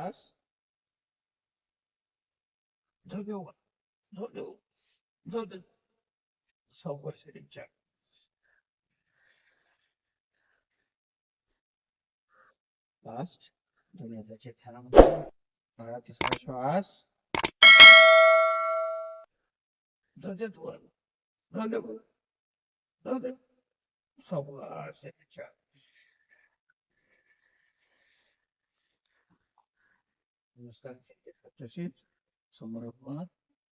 Raz. Drugią. Drugią. Drugą. Software setting check. Last. Dönüyoruz. Tamam. Para kesmiş az. Dönüyoruz. Dönüyoruz. Dönüyoruz. Software setting check. नमस्कार. तसेच समोर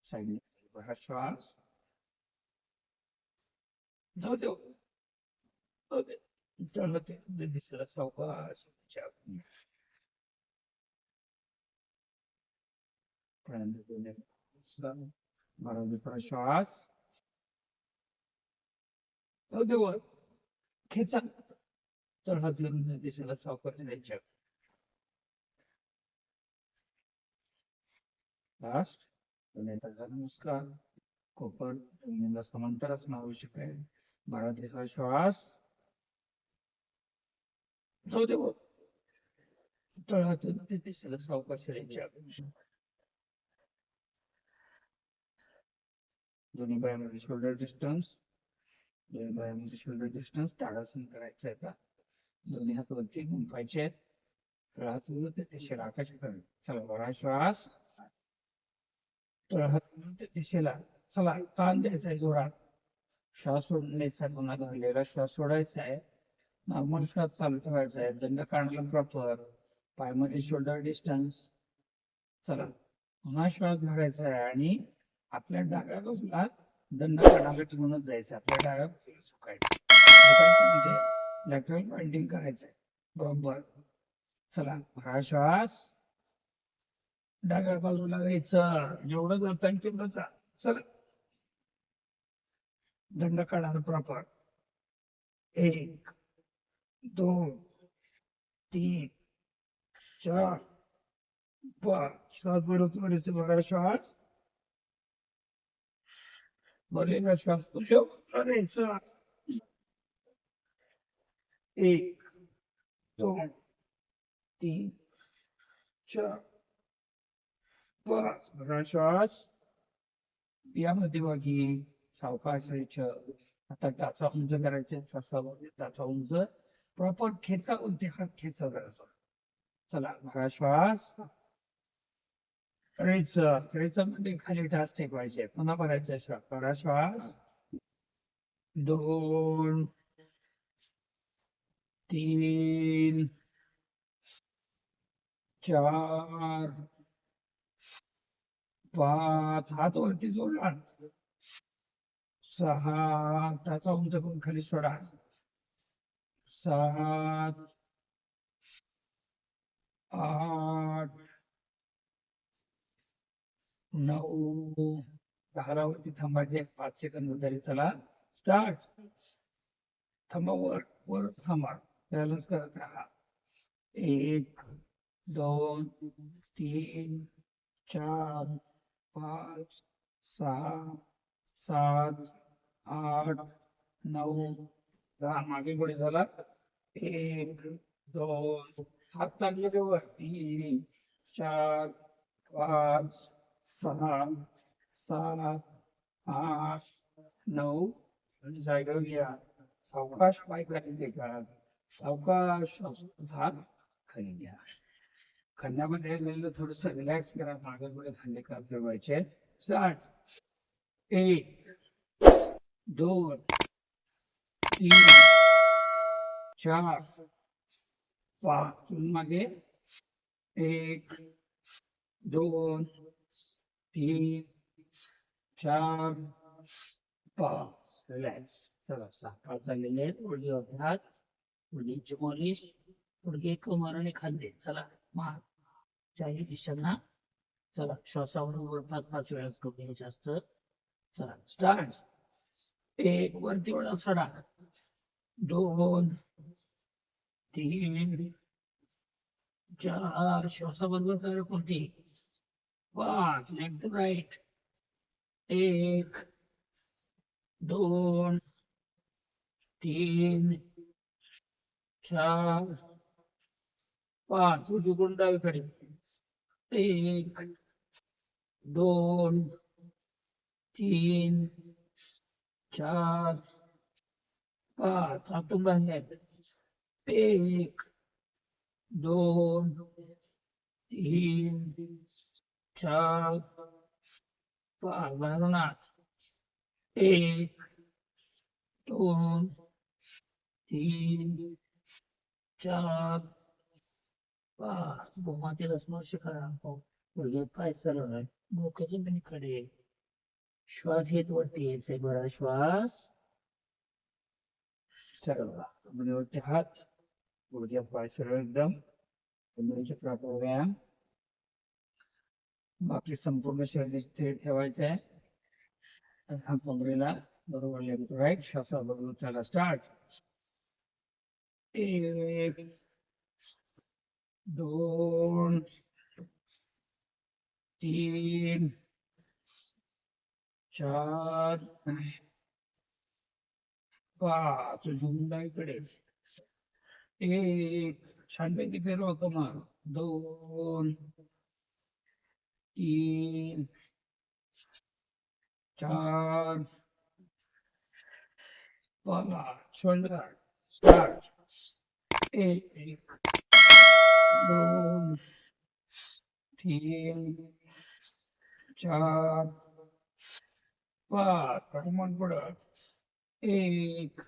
साईडने श्वास. जाऊ देऊ दिसला सावकाश. श्वास. जाऊ खेचा तळहातल्या दिशेला सावकाश. द्यायच्या लास्ट आणि त्याचा नमस्कार कोपर जमिनीला समांतर असणं आवश्यक आहे बारा तिसरा श्वास जाऊ दे वर तळहातून ते दिशेला सावकाश दोन्ही पायामध्ये शोल्डर डिस्टन्स दोन्ही पायामध्ये शोल्डर डिस्टन्स ताडासन करायचं आहे का दोन्ही हात वरती गुंफायचे आहेत तळहातून ते दिशेला आकाशाकडे चला बरा श्वास दिशेला चला ताण द्यायचा आहे जोरात श्वास सोडण्याचा पुन्हा धरलेला श्वास सोडायचा आहे नॉर्मल श्वास चालू ठेवायचा आहे दंड काढला प्रॉपर पायमध्ये शोल्डर डिस्टन्स चला पुन्हा श्वास भरायचा आहे आणि आपल्या डाव्या बाजूला दंड काढायला ठेवूनच जायचं आपल्या डाव्या बाजूला झुकायचं झुकायचं म्हणजे लॅटरल पॉइंटिंग करायचं आहे बरोबर चला भरा श्वास डाव्या बाजूला जायचा जेवढं जाता येईल तेवढं जा. चला. दंड काढणार प्रॉपर. एक दोन तीन चार. पाच श्वास भरत भरायचे बरा श्वास. ना श्वास पुशप करायचा एक दोन तीन चार. पाच भरा श्वास बघी सावकाश व्हायचं आता त्याचा उंच करायचे श्वासावर त्याचा उंच. प्रॉपर खेचा उलटे हात खेचा करायचा चला भरा श्वास करायचं म्हणजे खाली टाच टेकवायचे. पुन्हा भरायचा श्वास भरा दोन तीन चार पाच हात वरती जोडला. सहा त्याचा उंच करून खाली सोडा. सात आठ. नऊ. दहावरती थांबायचे. पाच सेकंद तरी चला. स्टार्ट. थांबा वर. वर थांबा. बॅलन्स करत राहा एक दोन तीन चार पाच सहा सात आठ नऊ दहा. मागे पुढे झाला. एक दोन. हात टाकले तेव्हा तीन चार पाच सहा सात आठ नऊ. आणि जागेवर घ्या. सावकाश पाय खाली टेका. सावकाश हात खाली घ्या. खांद्यामध्ये गेलेलं थोडस रिलॅक्स करा मागे पुढे खांदे का फिरवायचे स्टार्ट. एक दोन तीन चार पाच. मागे एक दोन तीन चार पाच. रिलॅक्स चला सहा चाललेले आहेत उडगे अभ्यास. उडगीची मॉलिश उडगे कमर आणि खांदे चला मार चारही दिशांना. चला श्वासावर पाच पाच वेळाच कमी जास्त. चला स्टार्ट एक वरती वेळा सोडा. दोन तीन चार. श्वासाबरोबर करा कोणती? पाच. लेफ्ट राईट एक दोन तीन चार. पाच उजवीकडून डावीकडे एक दोन तीन चार पाच. आतून बाहेर एक दोन तीन चार पाच. बाहेरून आठ एक दोन तीन चार पाच भूमातील स्पर्श करा पाय सरळ डोके जमिनीकडे श्वास घेत वरती यायचंय बरा श्वास. सरळ जमिनीवरती हात. गुडघ्या पाय सरळ एकदम. कमरेचे प्रॉपर व्यायाम बाकी संपूर्ण शरीर स्थिर ठेवायचं आहे हा कमरेला बरोबर लेफ्ट राईट श्वासा बरोबर चला स्टार्ट एक. दोन तीन चार पाच झुंडा इकडे. एक छानपैकी फिरवा कमाल. दोन तीन चार पाच शोल्डर स्टार्ट. एक. दोन तीन चार. पाच. पाठीमाग पुढं. एक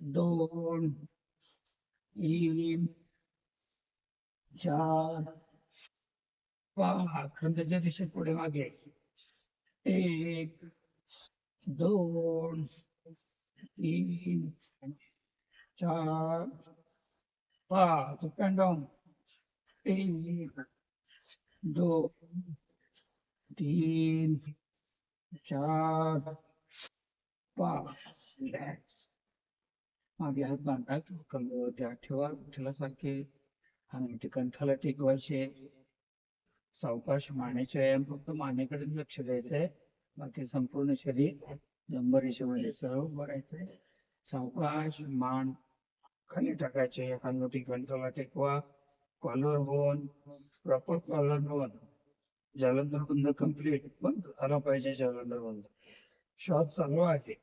दोन तीन चार. पाच. खंडाच्या दिशेत पुढे मागे. एक दोन तीन चार. पाच. अप अँड डाऊन एक दो तीन चार पाच. मागे हात बांधा किंवा कमरेवरती हात ठेवा विठ्ठलासारखे आणि कंठाला टेकवायचे. सावकाश मानेचे व्यायाम फक्त मानेकडे लक्ष द्यायचंय. बाकी संपूर्ण शरीर जंबर सर्व भरायचंय सावकाश मान खाली टाकायचे. हानवटी कंठाला टेकवा. Collar bone proper collar bone Jalandhar बंद कंप्लीट बंद झाला पाहिजे जालंधर बंद श्वास चालू आहे.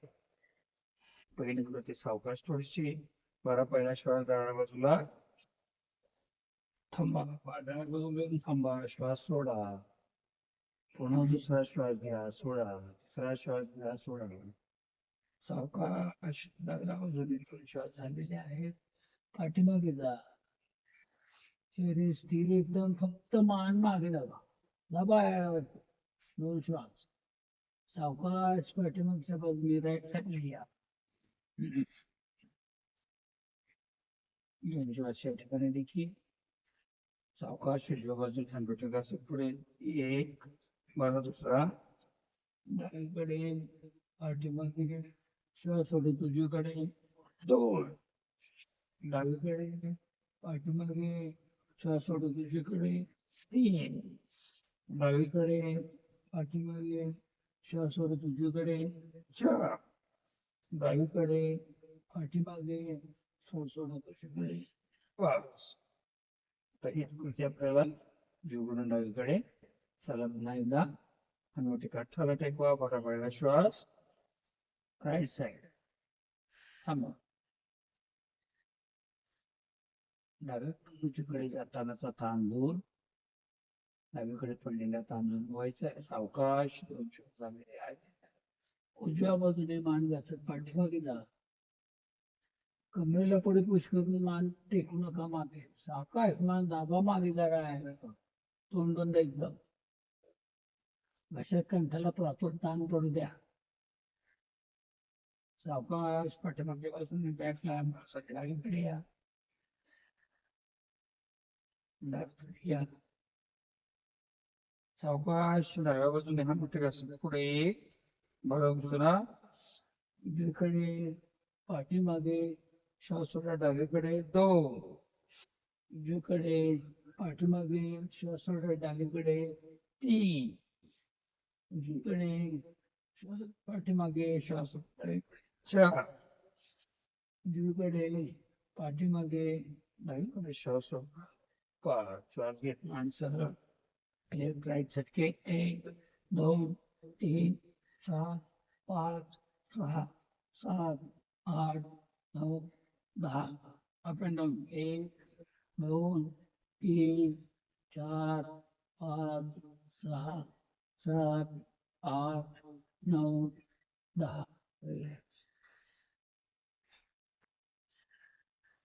पहिली कृती सावकाश थोडीशी. बरा पहिला श्वास डाव्या बाजूला. थांबा डाव्या बाजूला थांबा. श्वास सोडा. पुन्हा दुसरा श्वास घ्या सोडा. तिसरा श्वास घ्या सोडा. सावकाश डाव्या बाजूने. दोन श्वास झालेले आहेत. पाठीमागे जा. शरीर स्थिर एकदम फक्त मान मागे दाबा दाबा यावरती. दोन श्वास सावकाश पाठीमागच्या बाजूने राईट साईडला या श्वास या ठिकाणी देखील सावकाश उजव्या बाजूला हॅन्डबेटर घासत पुढे एक बरा दुसरा डावीकडे पाठीमागे श्वास सोडत उजवीकडे दोन डावीकडे पाठीमागे श्वास सोडत उजवीकडे तीन डावीकडे पाठीमागे श्वास सोडत उजवीकडे चार डावीकडे पाठीमागे श्वास सोडत उजवीकडे पाच तर हीच कृती आपल्याला जीवगुण डावीकडे. चला पुन्हा एकदा. हनुमती काठाला टेकवा बरा पहिला श्वास. राईट साईड थांबा. डाव्या उजवीकडे जातानाचा ताण दूर डावीकडे पडलेला तांदूळ व्हायचा आहे. सावकाश झालेले आहे उजव्या बाजूने मान घासत पाठीमागे जा. कमरेला पुढे पुष्कळ करून मान टेकू नका मागे. सावकाश मान दाबा मागे जागा आहे तोंड बंद एकदम. घशात कंठाला प्रॉपर ताण पडू द्या. सावकाश पाठीमागच्या बसून बॅक डावीकडे या. डावीकडे सावकाश डाव्या बाजूने हा मोठे घासले पुढे एक बरोबर दुसरा उजवीकडे पाठीमागे श्वास डावीकडे दोन उजवीकडे पाठीमागे श्वास डावीकडे तीन उजवीकडे पाठीमागे श्वास चार उजवीकडे पाठीमागे डावीकडे श्वास सोडा घेत माणसं लेफ्ट राईट झटके. एक दोन तीन चार पाच सहा सात आठ नऊ दहा. अप अँड डाऊन एक दोन तीन चार पाच सहा सात आठ नऊ दहा.